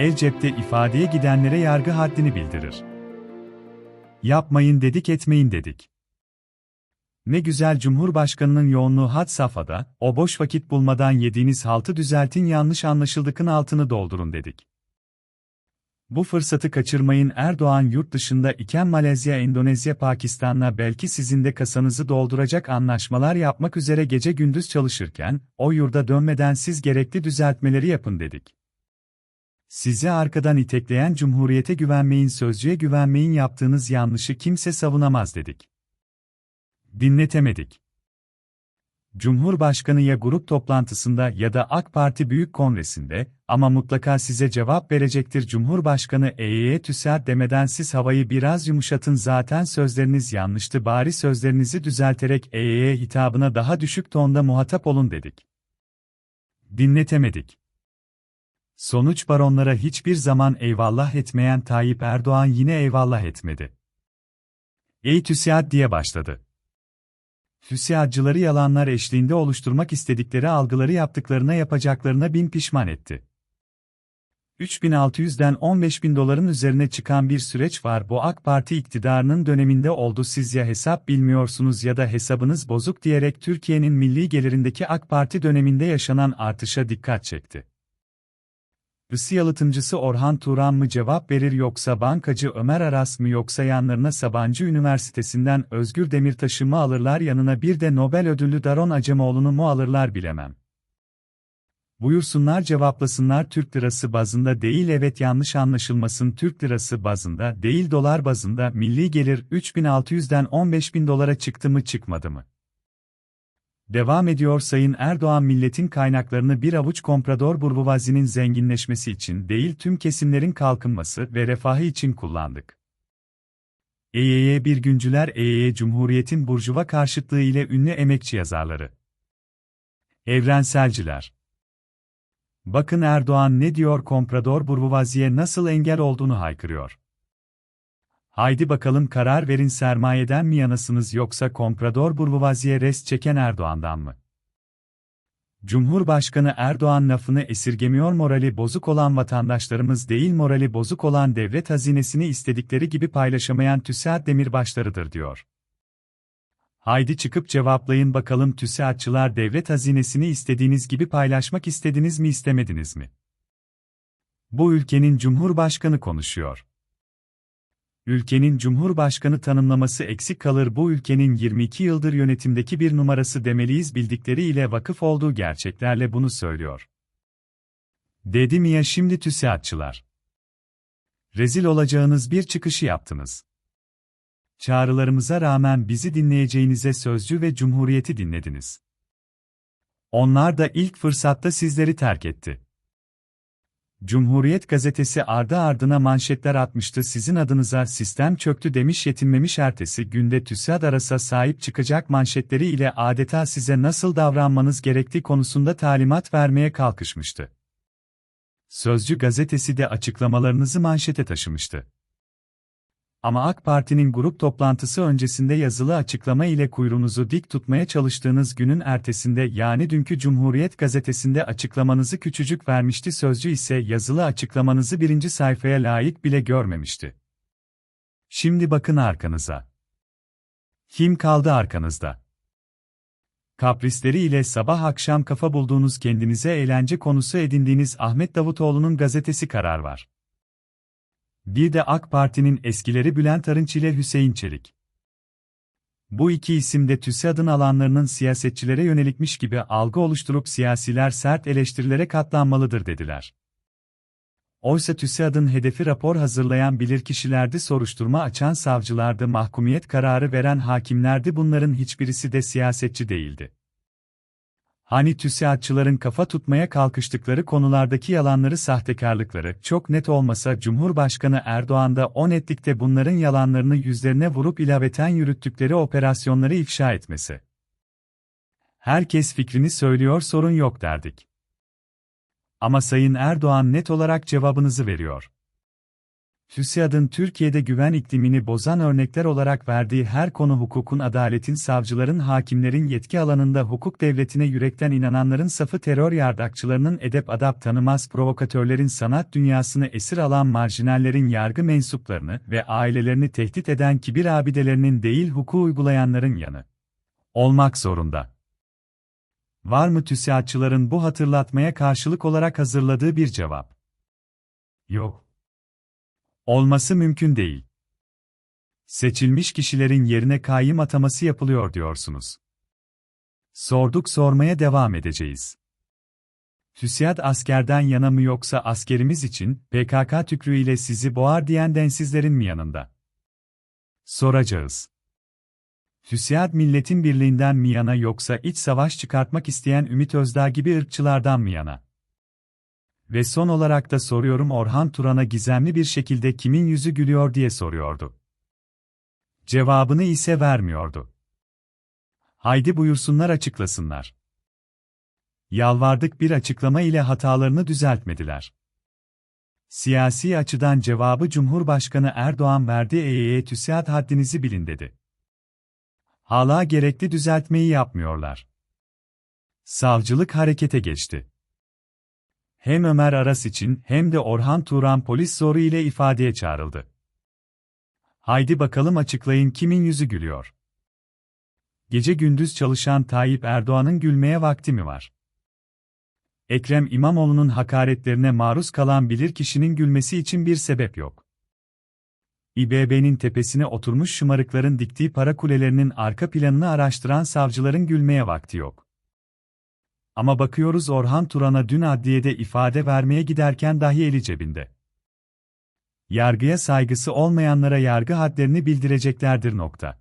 el cepte ifadeye gidenlere yargı haddini bildirir. Yapmayın dedik etmeyin dedik. Ne güzel Cumhurbaşkanının yoğunluğu had safhada, o boş vakit bulmadan yediğiniz haltı düzeltin yanlış anlaşıldıkın altını doldurun dedik. Bu fırsatı kaçırmayın Erdoğan yurt dışında iken Malezya, Endonezya, Pakistan'la belki sizin de kasanızı dolduracak anlaşmalar yapmak üzere gece gündüz çalışırken, o yurda dönmeden siz gerekli düzeltmeleri yapın dedik. Sizi arkadan itekleyen cumhuriyete güvenmeyin sözcüye güvenmeyin yaptığınız yanlışı kimse savunamaz dedik. Dinletemedik. Cumhurbaşkanı ya grup toplantısında ya da AK Parti Büyük Kongresi'nde, ama mutlaka size cevap verecektir Cumhurbaşkanı EYE TÜSER demeden siz havayı biraz yumuşatın zaten sözleriniz yanlıştı bari sözlerinizi düzelterek EYE hitabına daha düşük tonda muhatap olun dedik. Dinletemedik. Sonuç baronlara hiçbir zaman eyvallah etmeyen Tayyip Erdoğan yine eyvallah etmedi. Ey TÜSİAD diye başladı. TÜSİAD'cıları yalanlar eşliğinde oluşturmak istedikleri algıları yaptıklarına yapacaklarına bin pişman etti. 3600'den 15.000 doların üzerine çıkan bir süreç var bu AK Parti iktidarının döneminde oldu siz ya hesap bilmiyorsunuz ya da hesabınız bozuk diyerek Türkiye'nin milli gelirindeki AK Parti döneminde yaşanan artışa dikkat çekti. Isı yalıtımcısı Orhan Turan mı cevap verir yoksa bankacı Ömer Aras mı yoksa yanlarına Sabancı Üniversitesi'nden Özgür Demirtaş'ı mı alırlar yanına bir de Nobel ödüllü Daron Acemoğlu'nu mu alırlar bilemem. Buyursunlar cevaplasınlar Türk lirası bazında değil evet yanlış anlaşılmasın Türk lirası bazında değil dolar bazında milli gelir 3600'den 15000 dolara çıktı mı çıkmadı mı? Devam ediyor Sayın Erdoğan milletin kaynaklarını bir avuç komprador burjuvazinin zenginleşmesi için değil tüm kesimlerin kalkınması ve refahı için kullandık. EYY bir güncüler EYY Cumhuriyet'in burjuva karşıtlığı ile ünlü emekçi yazarları. Evrenselciler. Bakın Erdoğan ne diyor komprador burjuvaziye nasıl engel olduğunu haykırıyor. Haydi bakalım karar verin sermayeden mi yanasınız yoksa komprador burjuvaziye rest çeken Erdoğan'dan mı? Cumhurbaşkanı Erdoğan lafını esirgemiyor morali bozuk olan vatandaşlarımız değil morali bozuk olan devlet hazinesini istedikleri gibi paylaşamayan TÜSİAD demirbaşlarıdır diyor. Haydi çıkıp cevaplayın bakalım TÜSİADçılar devlet hazinesini istediğiniz gibi paylaşmak istediniz mi istemediniz mi? Bu ülkenin Cumhurbaşkanı konuşuyor. Ülkenin Cumhurbaşkanı tanımlaması eksik kalır bu ülkenin 22 yıldır yönetimdeki bir numarası demeliyiz bildikleri ile vakıf olduğu gerçeklerle bunu söylüyor. Dedim ya şimdi TÜSİADçılar. Rezil olacağınız bir çıkışı yaptınız. Çağrılarımıza rağmen bizi dinleyeceğinize sözcü ve cumhuriyeti dinlediniz. Onlar da ilk fırsatta sizleri terk etti. Cumhuriyet gazetesi ardı ardına manşetler atmıştı sizin adınıza sistem çöktü demiş yetinmemiş ertesi günde TÜSİAD arasa sahip çıkacak manşetleri ile adeta size nasıl davranmanız gerektiği konusunda talimat vermeye kalkışmıştı. Sözcü gazetesi de açıklamalarınızı manşete taşımıştı. Ama AK Parti'nin grup toplantısı öncesinde yazılı açıklama ile kuyruğunuzu dik tutmaya çalıştığınız günün ertesinde yani dünkü Cumhuriyet gazetesinde açıklamanızı küçücük vermişti sözcü ise yazılı açıklamanızı birinci sayfaya layık bile görmemişti. Şimdi bakın arkanıza. Kim kaldı arkanızda? Kaprisleri ile sabah akşam kafa bulduğunuz kendinize eğlence konusu edindiğiniz Ahmet Davutoğlu'nun gazetesi karar var. Bir de AK Parti'nin eskileri Bülent Arınç ile Hüseyin Çelik. Bu iki isim de TÜSİAD'ın alanlarının siyasetçilere yönelikmiş gibi algı oluşturup siyasiler sert eleştirilere katlanmalıdır dediler. Oysa TÜSİAD'ın hedefi rapor hazırlayan bilirkişilerdi soruşturma açan savcılardı mahkumiyet kararı veren hakimlerdi bunların hiçbirisi de siyasetçi değildi. Hani TÜSİADçıların kafa tutmaya kalkıştıkları konulardaki yalanları sahtekarlıkları çok net olmasa Cumhurbaşkanı Erdoğan da o netlikte bunların yalanlarını yüzlerine vurup ilaveten yürüttükleri operasyonları ifşa etmesi. Herkes fikrini söylüyor sorun yok derdik. Ama Sayın Erdoğan net olarak cevabınızı veriyor. TÜSİAD'ın Türkiye'de güven iklimini bozan örnekler olarak verdiği her konu hukukun, adaletin, savcıların, hakimlerin yetki alanında hukuk devletine yürekten inananların safı terör yardakçılarının edep adap tanımaz provokatörlerin sanat dünyasını esir alan marjinallerin yargı mensuplarını ve ailelerini tehdit eden kibir abidelerinin değil hukuku uygulayanların yanı olmak zorunda. Var mı TÜSİADçıların bu hatırlatmaya karşılık olarak hazırladığı bir cevap? Yok. Olması mümkün değil. Seçilmiş kişilerin yerine kayyım ataması yapılıyor diyorsunuz. Sorduk sormaya devam edeceğiz. TÜSİAD askerden yana mı yoksa askerimiz için PKK tükrüğüyle sizi boğar diyen densizlerin mi yanında? Soracağız. TÜSİAD milletin birliğinden mi yana yoksa iç savaş çıkartmak isteyen Ümit Özdağ gibi ırkçılardan mı yana? Ve son olarak da soruyorum Orhan Turan'a gizemli bir şekilde kimin yüzü gülüyor diye soruyordu. Cevabını ise vermiyordu. Haydi buyursunlar açıklasınlar. Yalvardık bir açıklama ile hatalarını düzeltmediler. Siyasi açıdan cevabı Cumhurbaşkanı Erdoğan verdi EYE TÜSİAD haddinizi bilin dedi. Hala gerekli düzeltmeyi yapmıyorlar. Savcılık harekete geçti hem Ömer Aras için hem de Orhan Turan polis zoru ile ifadeye çağrıldı. Haydi bakalım açıklayın kimin yüzü gülüyor? Gece gündüz çalışan Tayyip Erdoğan'ın gülmeye vakti mi var? Ekrem İmamoğlu'nun hakaretlerine maruz kalan bilir kişinin gülmesi için bir sebep yok. İBB'nin tepesine oturmuş şımarıkların diktiği para kulelerinin arka planını araştıran savcıların gülmeye vakti yok. Ama bakıyoruz Orhan Turan'a dün adliyede ifade vermeye giderken dahi eli cebinde. Yargıya saygısı olmayanlara yargı hadlerini bildireceklerdir nokta.